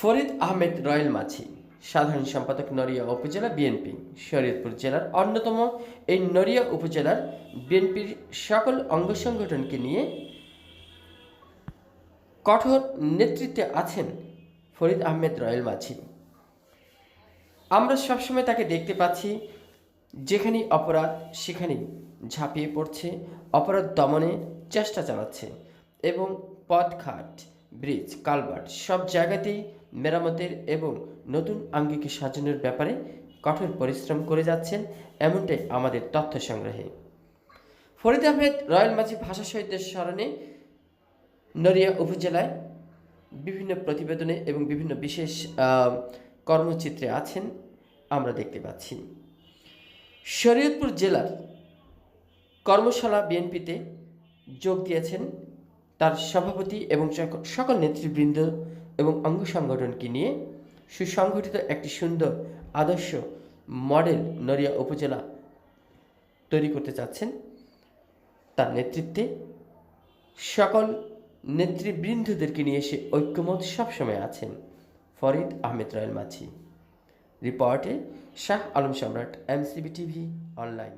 Farid Ahmed royal মাঝি, সাধারণ সম্পাদক নড়িয়া উপজেলা বিএনপি, শরীয়তপুর জেলার অন্যতম এই নড়িয়া উপজেলার বিএনপির সকল অঙ্গ সংগঠনকে নিয়ে কঠোর নেতৃত্বে আছেন ফরিদ আহমেদ রয়েল মাঝি। আমরা সবসময় তাকে দেখতে পাচ্ছি যেখানেই অপরাধ, সেখানেই ঝাঁপিয়ে পড়ছে, অপরাধ দমনে চেষ্টা চালাচ্ছে এবং পথঘাট, ব্রিজ কালভার্ট সব জায়গাতেই মেরামতের এবং নতুন আঙ্গিকে সাজানোর ব্যাপারে কঠোর পরিশ্রম করে যাচ্ছেন এমনটাই আমাদের তথ্য সংগ্রহে। ফরিদ আহমেদ রয়্যাল মাঝি ভাষা শহীদদের স্মরণে নড়িয়া উপজেলায় বিভিন্ন প্রতিবেদনে এবং বিভিন্ন বিশেষ কর্মচিত্রে আছেন আমরা দেখতে পাচ্ছি। শরীয়তপুর জেলার কর্মশালা বিএনপিতে যোগ দিয়েছেন তার সভাপতি এবং সকল- সকল নেতৃবৃন্দ এবং অঙ্গ সংগঠনকে নিয়ে সুসংগঠিত একটি সুন্দর আদর্শ মডেল নড়িয়া উপজেলা তৈরি করতে চাচ্ছেন। তার নেতৃত্বে সকল নেতৃবৃন্দদেরকে নিয়ে এসে ঐক্যমত সবসময় আছেন ফরিদ আহমেদ রয়েল মাঝি। রিপোর্টে শাহ আলম সম্রাট এমসিবি টিভি অনলাইন।